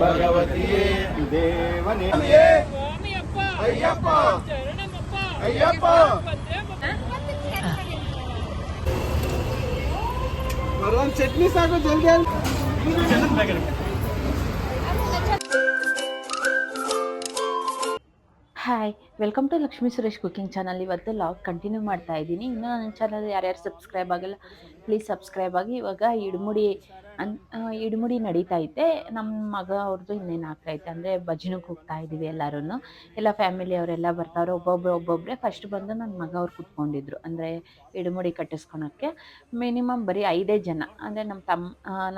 ಭಗವತಿಯೇ ದೇವನೇ ಅಯ್ಯಪ್ಪ. ಅಯ್ಯಪ್ಪ. ಚಟ್ನಿ ಸಾಕು ಜಲ್ದಿ hi welcome to Lakshmi Suresh cooking channel ಇವತ್ತು ಲಾಗ್ ಕಂಟಿನ್ಯೂ ಮಾಡ್ತಾ ಇದ್ದೀನಿ. ಇನ್ನೂ ನನ್ನ ಚಾನಲ್ ಯಾರ್ಯಾರು ಸಬ್ಸ್ಕ್ರೈಬ್ ಆಗಿಲ್ಲ ಪ್ಲೀಸ್ ಸಬ್ಸ್ಕ್ರೈಬ್ ಆಗಿ. ಇವಾಗ ಇಡ್ಮುಡಿ ಅನ್ ಇಡ್ಮುಡಿ ನಡೀತಾ ಐತೆ. ನಮ್ಮ ಮಗ ಅವ್ರದ್ದು ಇನ್ನೇನು ಆಗ್ತೈತೆ ಅಂದರೆ ಭಜನಕ್ಕೆ ಹೋಗ್ತಾ ಇದ್ದೀವಿ ಎಲ್ಲರೂ ಎಲ್ಲ ಫ್ಯಾಮಿಲಿ ಅವರೆಲ್ಲ ಬರ್ತಾರೆ ಒಬ್ಬೊಬ್ರು ಒಬ್ಬೊಬ್ಬರೇ ಫಸ್ಟ್ ಬಂದು ನನ್ನ ಮಗ ಅವ್ರು ಕೂತ್ಕೊಂಡಿದ್ರು. ಅಂದರೆ ಇಡ್ಮುಡಿ ಕಟ್ಟಿಸ್ಕೊಳಕ್ಕೆ ಮಿನಿಮಮ್ ಬರೀ ಐದೇ ಜನ. ಅಂದರೆ ನಮ್ಮ ತಮ್ಮ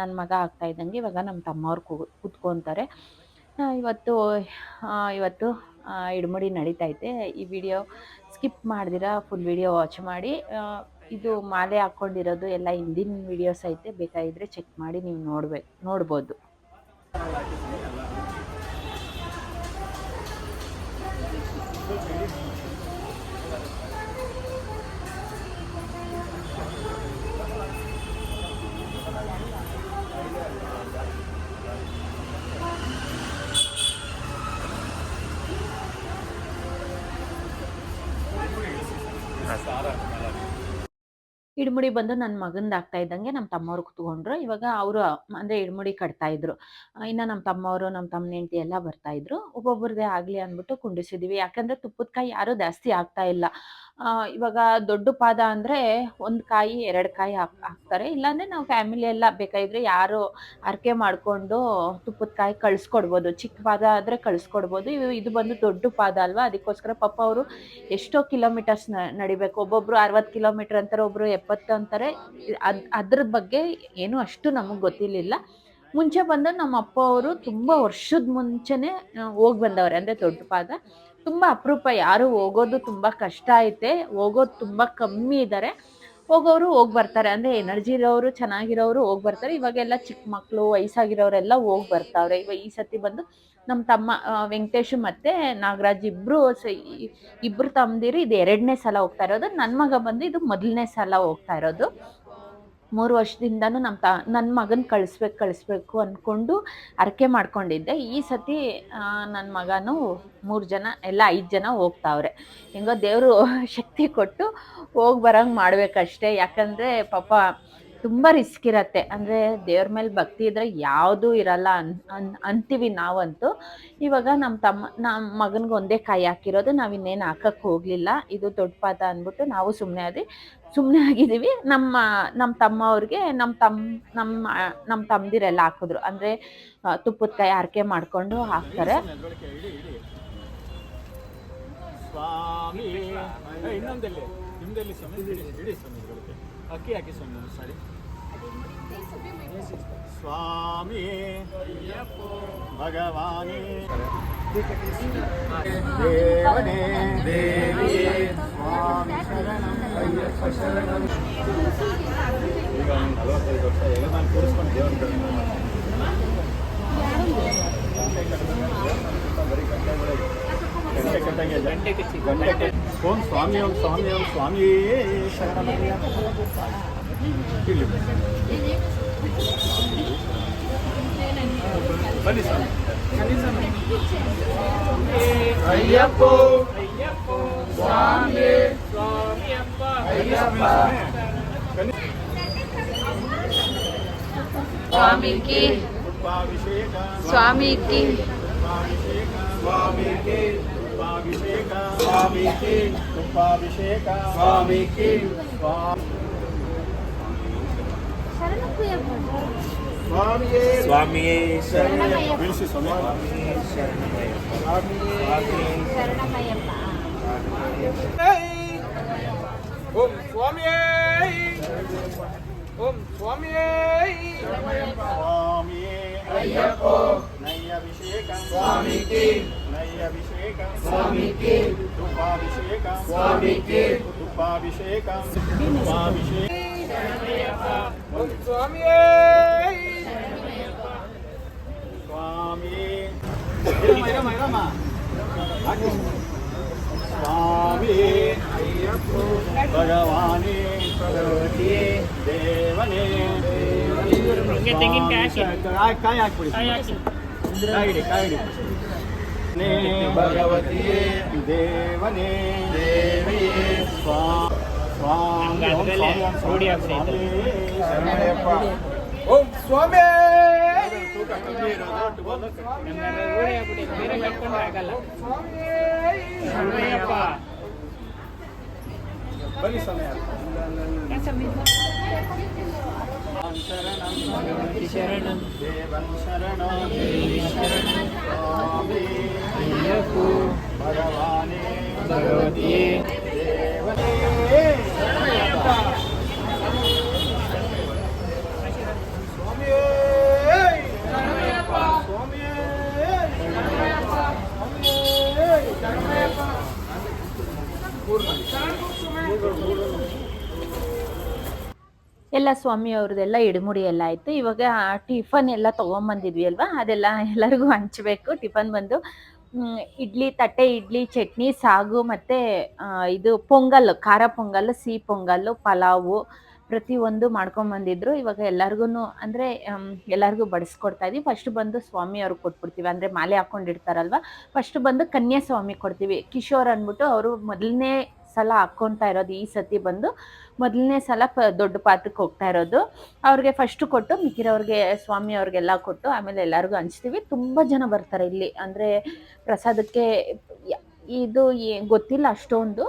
ನನ್ನ ಮಗ ಆಗ್ತಾ ಇದ್ದಂಗೆ ಇವಾಗ ನಮ್ಮ ತಮ್ಮವ್ರು ಕೂ ಕೂತ್ಕೊತಾರೆ. ಇವತ್ತು ಇವತ್ತು ಇಡುಮಡಿ ನಡೀತೈತೆ. ಈ ವಿಡಿಯೋ ಸ್ಕಿಪ್ ಮಾಡಿದಿರಾ ಫುಲ್ ವಿಡಿಯೋ ವಾಚ್ ಮಾಡಿ. ಇದು ಮಾಲೆ ಹಾಕ್ಕೊಂಡಿರೋದು ಎಲ್ಲ ಹಿಂದಿನ ವಿಡಿಯೋಸ್ ಐತೆ. ಬೇಕಾಗಿದ್ರೆ ಚೆಕ್ ಮಾಡಿ ನೀವು ನೋಡ್ಬೇಕು ನೋಡ್ಬೋದು. ಇಡ್ಮುಡಿ ಬಂದು ನನ್ನ ಮಗಂದು ಆಗ್ತಾ ಇದ್ದಂಗೆ ನಮ್ಮ ತಮ್ಮವ್ರು ಕುತ್ಕೊಂಡ್ರು. ಇವಾಗ ಅವರು ಅಂದರೆ ಇಡ್ಮುಡಿ ಕಟ್ತಾ ಇದ್ರು. ಇನ್ನು ನಮ್ಮ ತಮ್ಮವರು ನಮ್ಮ ತಮ್ಮನ ಹೆಂಡತಿ ಎಲ್ಲ ಬರ್ತಾ ಇದ್ರು. ಒಬ್ಬೊಬ್ಬರದೇ ಆಗಲಿ ಅಂದ್ಬಿಟ್ಟು ಕುಂಡಿಸಿದ್ವಿ. ಯಾಕಂದರೆ ತುಪ್ಪದ ಕಾಯಿ ಯಾರೂ ಜಾಸ್ತಿ ಆಗ್ತಾ ಇಲ್ಲ. ಇವಾಗ ದೊಡ್ಡ ಪಾದ ಅಂದರೆ ಒಂದು ಕಾಯಿ, ಎರಡು ಕಾಯಿ ಹಾಕ್, ಹಾಕ್ತಾರೆ. ಇಲ್ಲಾಂದರೆ ನಾವು ಫ್ಯಾಮಿಲಿ ಎಲ್ಲ ಬೇಕಾಗಿದ್ರೆ ಯಾರು ಅರ್ಕೆ ಮಾಡಿಕೊಂಡು ತುಪ್ಪದ ಕಾಯಿ ಕಳಿಸ್ಕೊಡ್ಬೋದು. ಚಿಕ್ಕ ಪಾದ ಆದರೆ ಕಳಿಸ್ಕೊಡ್ಬೋದು. ಇವು- ಇದು ಬಂದು ದೊಡ್ಡ ಪಾದ ಅಲ್ವಾ? ಅದಕ್ಕೋಸ್ಕರ ಪಾಪ ಅವರು ಎಷ್ಟೋ ಕಿಲೋಮೀಟರ್ಸ್ ನಡಿಬೇಕು. ಒಬ್ಬೊಬ್ರು ಅರವತ್ತು ಕಿಲೋಮೀಟರ್ ಅಂತಾರೆ ಒಬ್ಬರು ಎಪ್ಪತ್ತು ಅಂತಾರೆ. ಅದ್, ಅದ್ರ ಬಗ್ಗೆ ಏನು ಅಷ್ಟು ನಮಗೆ ಗೊತ್ತಿರಲಿಲ್ಲ. ಮುಂಚೆ ಬಂದು ನಮ್ಮ ಅಪ್ಪ ಅವರು ತುಂಬ ವರ್ಷದ ಮುಂಚೆನೇ ಹೋಗಿ ಬಂದವ್ರೆ ಅಂದರೆ ದೊಡ್ಡ ಪಾದ. ತುಂಬ ಅಪರೂಪ, ಯಾರು ಹೋಗೋದು ತುಂಬ ಕಷ್ಟ ಐತೆ. ಹೋಗೋದು ತುಂಬ ಕಮ್ಮಿ ಇದ್ದಾರೆ ಹೋಗೋರು ಹೋಗಿ ಬರ್ತಾರೆ. ಅಂದರೆ ಎನರ್ಜಿ ಇರೋರು, ಚೆನ್ನಾಗಿರೋರು ಹೋಗಿ ಬರ್ತಾರೆ. ಇವಾಗೆಲ್ಲ ಚಿಕ್ಕ ಮಕ್ಕಳು ವಯಸ್ಸಾಗಿರೋರೆಲ್ಲ ಹೋಗಿ ಬರ್ತಾವ್ರೆ. ಇವಾಗ ಈ ಸತಿ ಬಂದು ನಮ್ಮ ತಮ್ಮ ವೆಂಕಟೇಶ್ ಮತ್ತೆ ನಾಗರಾಜ್ ಇಬ್ಬರು ಇಬ್ಬರು ತಮ್ಮದಿರು ಇದು ಎರಡನೇ ಸಲ ಹೋಗ್ತಾ ಇರೋದು. ನನ್ನ ಮಗ ಬಂದು ಇದು ಮೊದಲನೇ ಸಲ ಹೋಗ್ತಾ ಇರೋದು. ಮೂರು ವರ್ಷದಿಂದನೂ ನಮ್ಮ ತ ನನ್ನ ಮಗನ ಕಳಿಸ್ಬೇಕು ಕಳಿಸ್ಬೇಕು ಅಂದ್ಕೊಂಡು ಅರಕೆ ಮಾಡ್ಕೊಂಡಿದ್ದೆ. ಈ ಸತಿ ನನ್ನ ಮಗನು ಮೂರು ಜನ, ಎಲ್ಲ ಐದು ಜನ ಹೋಗ್ತಾವ್ರೆ. ಹೆಂಗೋ ದೇವರು ಶಕ್ತಿ ಕೊಟ್ಟು ಹೋಗಿ ಬರೋಂಗೆ ಮಾಡಬೇಕಷ್ಟೇ. ಯಾಕಂದರೆ ಪಾಪ ತುಂಬ ರಿಸ್ಕ್ ಇರತ್ತೆ. ಅಂದರೆ ದೇವ್ರ ಮೇಲೆ ಭಕ್ತಿ ಇದ್ರೆ ಯಾವುದೂ ಇರಲ್ಲ ಅನ್ ಅನ್, ಅಂತೀವಿ ನಾವಂತೂ. ಇವಾಗ ನಮ್ಮ ತಮ್ಮ ನಮ್ಮ ಮಗನಿಗೆ ಒಂದೇ ಕಾಯಿ ಹಾಕಿರೋದು, ನಾವು ಇನ್ನೇನು ಹಾಕಕ್ಕೆ ಹೋಗಲಿಲ್ಲ. ಇದು ದೊಡ್ಡ ಪಾದ ಅಂದ್ಬಿಟ್ಟು ನಾವು ಸುಮ್ಮನೆ ಆದ್ವಿ ಸುಮ್ಮನೆ ಆಗಿದ್ದೀವಿ ನಮ್ಮ ನಮ್ಮ ತಮ್ಮ ಅವ್ರಿಗೆ ನಮ್ಮ ತಮ್ಮ ನಮ್ಮ ನಮ್ಮ ತಮ್ಮದಿರೆಲ್ಲ ಹಾಕಿದ್ರು. ಅಂದರೆ ತುಪ್ಪದ ಕಾಯಿ ಆರಕೆ ಮಾಡ್ಕೊಂಡು ಹಾಕ್ತಾರೆ. ಸ್ವಾಮಿ ಏ, ಇನ್ನೊಂದಲ್ಲಿ ನಿಮ್ದಲ್ಲಿ ಸ್ವಾಮಿ ಇಡಿ ಇಡಿ ಸ್ವಾಮಿ ಇದ್ರೊಳಗೆ. ಅಕ್ಕಿ ಹಾಕಿ ಸ್ವಾಮಿ ಒಂದು ಸಾರಿ. ಸ್ವಾಮಿ ಭಗವಾನೇ. ದೇವನೇ ದೇವಿಯೇ ಸ್ವಾಮಿ ಶರಣಂ. ಅಯ್ಯಪ್ಪ ಶರಣಂ ಈಗ ಒಂದು ನಲವತ್ತೈದು ವರ್ಷ ಈಗ ನಾನು ಕೂರಿಸ್ಕೊಂಡು ದೇವ್ರ ಬರೀ ಓಂ ಸ್ವಾಮಿ ಓಂ ಸ್ವಾಮಿ ಓಂ ಸ್ವಾಮಿ ಶರಣಮಯ್ಯ ಇಲ್ಲಿ ಬನ್ನಿ ಸ್ವಾಮಿ ಅಯ್ಯಪ್ಪ ಸ್ವಾಮಿ ಸ್ವಾಮಿಯಪ್ಪ ಅಯ್ಯಪ್ಪ ಸ್ವಾಮಿಗೆ ಪುಷ್ಪಾಭಿಷೇಕ ಸ್ವಾಮಿಗೆ ಸ್ವಾಮಿಗೆ ತುಪ್ಪಾಭಿಷೇಕ ಸ್ವಾಮಿಗೆ ತುಪ್ಪಾಭಿಷೇಕ ಸ್ವಾಮಿಗೆ ಸ್ವಾಮಿ ಸ್ವಾಮಿಯೇ ಸ್ವಾಮಿಯೇ ಶರಣಮಯ್ಯ. ಬೀಳಿಸಿ ಸ್ವಾಮಿ ಓಂ ಸ್ವಾಮಿಯೇ ಓಂ ಸ್ವಾಮಿಯೇ ಸ್ವಾಮಿಯೇ ಅಯ್ಯಪ್ಪ ನಯ್ಯಭಿಷೇಕ ಸ್ವಾಮಿಗೆ ನಯ್ಯಭಿಷೇಕ ಸ್ವಾಮಿಗೆ ತುಪ್ಪಾಭಿಷೇಕ ಸ್ವಾಮಿಗೆ ತುಪ್ಪಾಭಿಷೇಕ ತುಪ್ಪಾಭಿಷೇಕ ಓಂ ಸ್ವಾಮಿಯೇ ಸ್ವಾಮಿ ಇರಮ್ಮ ಇರಮ್ಮ ಇರಮ್ಮ ಹಾಕಿ. ಸ್ವಾಮಿ ಅಯ್ಯಪ್ಪ ಭಗವಾನೇ ಭಗವತಿಯೇ ದೇವನೇ ಹಿಂಗೆ ತೆಂಗಿನಕಾಯಿ ಹಾಕಿ. ಕಾಯಿ ಕಾಯಿ ಹಾಕ್ಬಿಡಿ ಕಾಯಿ ಹಾಕಿ. ಕಾಯಿಡಿ ಕಾಯಿಡಿ ನೇ ಭಗವತಿಯೇ ದೇವನೇ. ದೇವಿಯೇ ಓಂ ಸ್ವಾಮಿ ಬನ್ನಿ ಸಮಯ ഭഗവതിയെ ಎಲ್ಲ ಸ್ವಾಮಿ ಅವ್ರದ್ದೆಲ್ಲ ಇಡಮುಡಿ ಎಲ್ಲ ಆಯಿತು. ಇವಾಗ ಟಿಫನ್ ಎಲ್ಲ ತೊಗೊಂಬಂದಿದ್ವಿ ಅಲ್ವಾ? ಅದೆಲ್ಲ ಎಲ್ಲರಿಗೂ ಹಂಚಬೇಕು. ಟಿಫನ್ ಬಂದು ಇಡ್ಲಿ, ತಟ್ಟೆ ಇಡ್ಲಿ, ಚಟ್ನಿ, ಸಾಗು ಮತ್ತು ಇದು ಪೊಂಗಲ್, ಖಾರ ಪೊಂಗಲ್, ಸಿಹಿ ಪೊಂಗಲ್ಲು ಪಲಾವು ಪ್ರತಿಯೊಂದು ಮಾಡ್ಕೊಂಬಂದಿದ್ರು. ಇವಾಗ ಎಲ್ಲರಿಗೂ ಅಂದರೆ ಎಲ್ಲರಿಗೂ ಬಡಿಸ್ಕೊಡ್ತಾ ಇದ್ವಿ. ಫಸ್ಟ್ ಬಂದು ಸ್ವಾಮಿ ಅವ್ರಿಗೆ ಕೊಟ್ಬಿಡ್ತೀವಿ. ಅಂದರೆ ಮಾಲೆ ಹಾಕ್ಕೊಂಡಿರ್ತಾರಲ್ವ ಫಸ್ಟ್ ಬಂದು ಕನ್ಯಾ ಸ್ವಾಮಿ ಕೊಡ್ತೀವಿ. ಕಿಶೋರ್ ಅಂದ್ಬಿಟ್ಟು ಅವರು ಮೊದಲನೇ ಸಲ ಹಾಕ್ಕೊತಾ ಇರೋದು ಈ ಸತಿ ಬಂದು ಮೊದಲನೇ ಸಲ ಪ ದೊಡ್ಡ ಪಾತ್ರಕ್ಕೆ ಹೋಗ್ತಾ ಇರೋದು. ಅವ್ರಿಗೆ ಫಸ್ಟ್ ಕೊಟ್ಟು ಮಿಕ್ಕಿರೋರಿಗೆ ಸ್ವಾಮಿ ಅವ್ರಿಗೆಲ್ಲ ಕೊಟ್ಟು ಆಮೇಲೆ ಎಲ್ಲರಿಗೂ ಹಂಚ್ತೀವಿ. ತುಂಬ ಜನ ಬರ್ತಾರೆ ಇಲ್ಲಿ. ಅಂದರೆ ಪ್ರಸಾದಕ್ಕೆ ಇದು ಗೊತ್ತಿಲ್ಲ ಅಷ್ಟೊಂದು.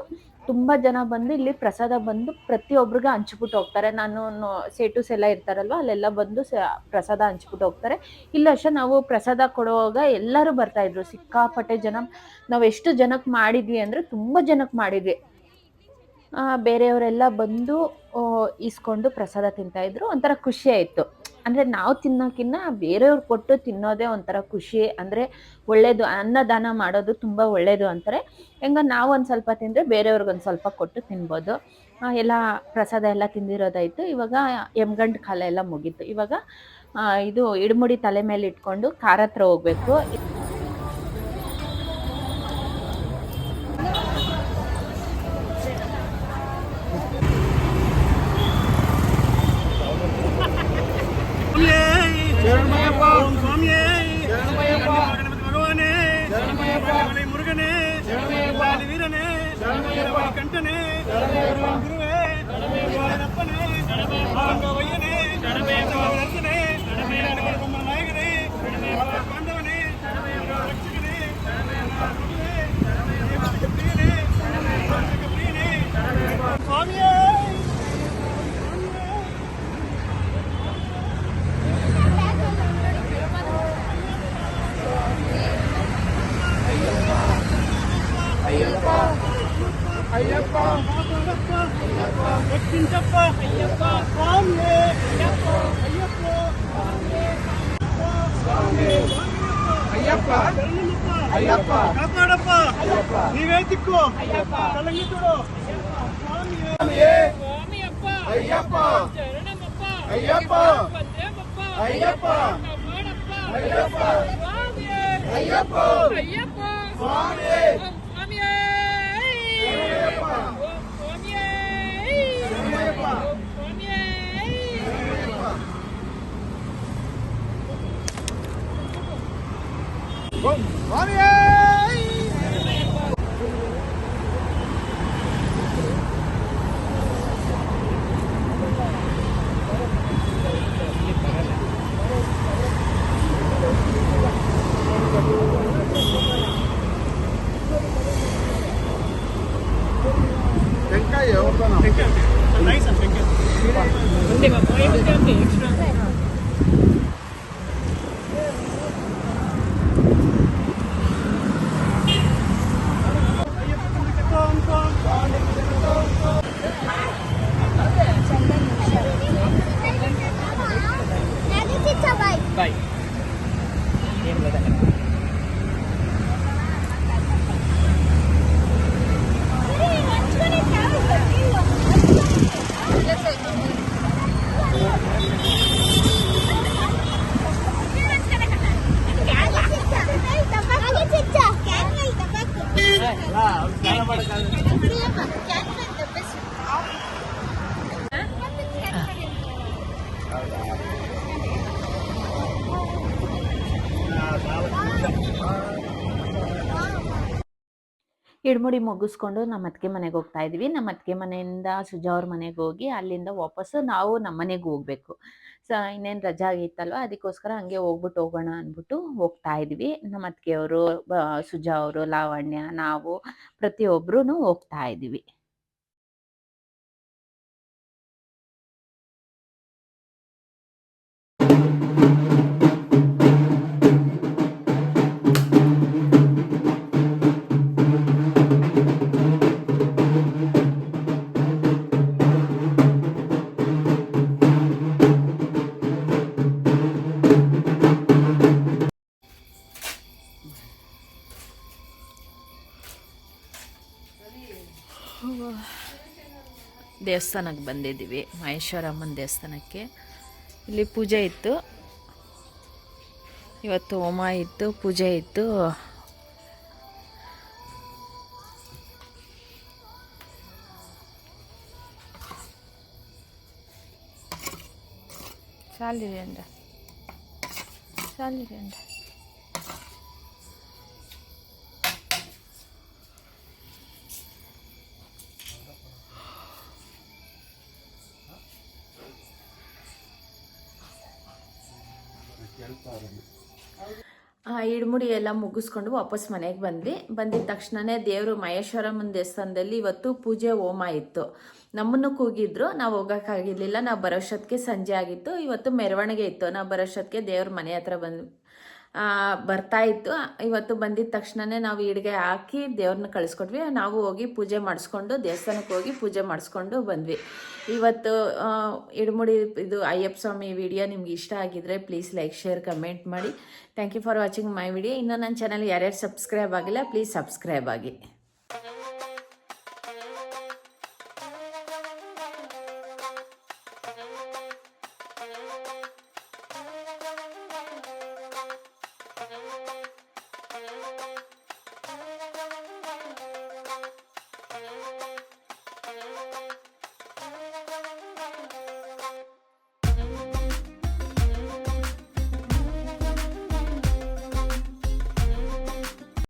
ತುಂಬ ಜನ ಬಂದು ಇಲ್ಲಿ ಪ್ರಸಾದ ಬಂದು ಪ್ರತಿಯೊಬ್ಬರಿಗೆ ಹಂಚ್ಬಿಟ್ಟು ಹೋಗ್ತಾರೆ. ನಾನು ಸೇಟುಸ್ ಎಲ್ಲ ಇರ್ತಾರಲ್ವ, ಅಲ್ಲೆಲ್ಲ ಬಂದು ಪ್ರಸಾದ ಹಂಚ್ಬಿಟ್ಟು ಹೋಗ್ತಾರೆ. ಇಲ್ಲ ಅಷ್ಟೇ, ನಾವು ಪ್ರಸಾದ ಕೊಡುವಾಗ ಎಲ್ಲರೂ ಬರ್ತಾಯಿದ್ರು ಸಿಕ್ಕಾಪಟ್ಟೆ ಜನ ನಾವು ಎಷ್ಟು ಜನಕ್ಕೆ ಮಾಡಿದ್ವಿ ಅಂದರೆ ತುಂಬ ಜನಕ್ಕೆ ಮಾಡಿದ್ವಿ. ಬೇರೆಯವರೆಲ್ಲ ಬಂದು ಇಸ್ಕೊಂಡು ಪ್ರಸಾದ ತಿಂತಾಯಿದ್ರು ಒಂಥರ ಖುಷಿ ಆಯಿತು. ಅಂದರೆ ನಾವು ತಿನ್ನೋಕ್ಕಿನ್ನ ಬೇರೆಯವ್ರು ಕೊಟ್ಟು ತಿನ್ನೋದೇ ಒಂಥರ ಖುಷಿ. ಅಂದರೆ ಒಳ್ಳೆಯದು ಅನ್ನದಾನ ಮಾಡೋದು ತುಂಬ ಒಳ್ಳೆಯದು ಅಂತಾರೆ. ಹೆಂಗ ನಾವು ಒಂದು ಸ್ವಲ್ಪ ತಿಂದರೆ ಬೇರೆಯವ್ರಿಗೊಂದು ಸ್ವಲ್ಪ ಕೊಟ್ಟು ತಿನ್ಬೋದು. ಎಲ್ಲ ಪ್ರಸಾದ ಎಲ್ಲ ತಿಂದಿರೋದಾಯಿತು. ಇವಾಗ ಎಮ್ಗಂಡ್ ಕಾಲ ಎಲ್ಲ ಮುಗೀತು. ಇವಾಗ ಇದು ಇಡ್ಮುಡಿ ತಲೆ ಮೇಲೆ ಇಟ್ಕೊಂಡು ಕಾರ ಹತ್ರ ಹೋಗ್ಬೇಕು. கண்டனே திருவே அப்பனே வையனே ಅಯ್ಯಪ್ಪ. ಅಯ್ಯಪ್ಪ. ಕಾಪಾಡಪ್ಪ. ನೀವೇ ತಿಕ್ಕು ಕಲಂಗಿತುಡು ಸ್ವಾಮಿಯೇ ಅಯ್ಯಪ್ಪ. ಅಯ್ಯಪ್ಪ. ಅಯ್ಯಪ್ಪ. ಅಯ್ಯಪ್ಪ. ಅಯ್ಯಪ್ಪ. ಸ್ವಾಮಿಯೇ. ಶರಣಯ್ಯಪ್ಪ ಇಡ್ಮುಡಿ ಮುಗಿಸ್ಕೊಂಡು ನಮ್ಮ ಅತ್ತಿಗೆ ಮನೆಗೆ ಹೋಗ್ತಾ ಇದ್ವಿ. ನಮ್ಮ ಅತ್ತಿಗೆ ಮನೆಯಿಂದ ಸುಜಾ ಅವ್ರ ಮನೆಗೆ ಹೋಗಿ ಅಲ್ಲಿಂದ ವಾಪಸ್ಸು ನಾವು ನಮ್ಮ ಮನೆಗೆ ಹೋಗ್ಬೇಕು. ಸೊ, ಇನ್ನೇನು ರಜಾ ಆಗಿತ್ತಲ್ವ? ಅದಕ್ಕೋಸ್ಕರ ಹಂಗೆ ಹೋಗ್ಬಿಟ್ಟು ಹೋಗೋಣ ಅಂದ್ಬಿಟ್ಟು ಹೋಗ್ತಾ ಇದ್ವಿ. ನಮ್ಮ ಅತ್ತಿಗೆಯವರು ಸುಜಾ ಅವರು, ಲಾವಣ್ಯ, ನಾವು ಪ್ರತಿಯೊಬ್ಬರೂ ಹೋಗ್ತಾ ಇದ್ವಿ. ದೇವಸ್ಥಾನಕ್ಕೆ ಬಂದಿದ್ದೀವಿ, ಮಹೇಶ್ವರಮ್ಮನ ದೇವಸ್ಥಾನಕ್ಕೆ. ಇಲ್ಲಿ ಪೂಜೆ ಇತ್ತು. ಇವತ್ತು ಹೋಮ ಇತ್ತು, ಪೂಜೆ ಇತ್ತು. ಸಾಲಿರಿ ಅಂದ ಸಾಲಿರಿ ಅಂದ್ರೆ. ಇಡ್ಮುಡಿ ಎಲ್ಲ ಮುಗಿಸ್ಕೊಂಡು ವಾಪಸ್ ಮನೆಗೆ ಬಂದ್ವಿ. ಬಂದಿದ ತಕ್ಷಣನೇ ದೇವರು ಮಹೇಶ್ವರಮ್ಮನ ದೇವಸ್ಥಾನದಲ್ಲಿ ಇವತ್ತು ಪೂಜೆ ಹೋಮ ಇತ್ತು. ನಮ್ಮನ್ನು ಕೂಗಿದ್ರು ನಾವು ಹೋಗೋಕ್ಕಾಗಿರ್ಲಿಲ್ಲ ನಾವು ಬರೋಷ್ಟೊತ್ತಿಗೆ ಸಂಜೆ ಆಗಿತ್ತು. ಇವತ್ತು ಮೆರವಣಿಗೆ ಇತ್ತು. ನಾವು ಬರೋಷತ್ಗೆ ದೇವ್ರ ಮನೆ ಹತ್ರ ಬಂದು ಆ, ಬರ್ತಾ ಇತ್ತು. ಇವತ್ತು ಬಂದಿದ ತಕ್ಷಣನೇ ನಾವು ಇಡುಗೆ ಹಾಕಿ ದೇವ್ರನ್ನ ಕಳಿಸ್ಕೊಟ್ವಿ. ನಾವು ಹೋಗಿ ಪೂಜೆ ಮಾಡಿಸ್ಕೊಂಡು ದೇವಸ್ಥಾನಕ್ಕೆ ಹೋಗಿ ಪೂಜೆ ಮಾಡಿಸ್ಕೊಂಡು ಬಂದ್ವಿ. ಇವತ್ತು ಇಡ್ಮುಡಿ ಇದು ಅಯ್ಯಪ್ಪ ಸ್ವಾಮಿ ವಿಡಿಯೋ ನಿಮ್ಗೆ ಇಷ್ಟ ಆಗಿದ್ರೆ ಪ್ಲೀಸ್ ಲೈಕ್ ಶೇರ್ ಕಮೆಂಟ್ ಮಾಡಿ. Thank you for watching my video ಇನ್ನೂ ನನ್ನ ಚಾನಲ್ ಯಾರ್ಯಾರು ಸಬ್ಸ್ಕ್ರೈಬ್ ಆಗಿಲ್ಲ ಪ್ಲೀಸ್ ಸಬ್ಸ್ಕ್ರೈಬ್ ಆಗಿ.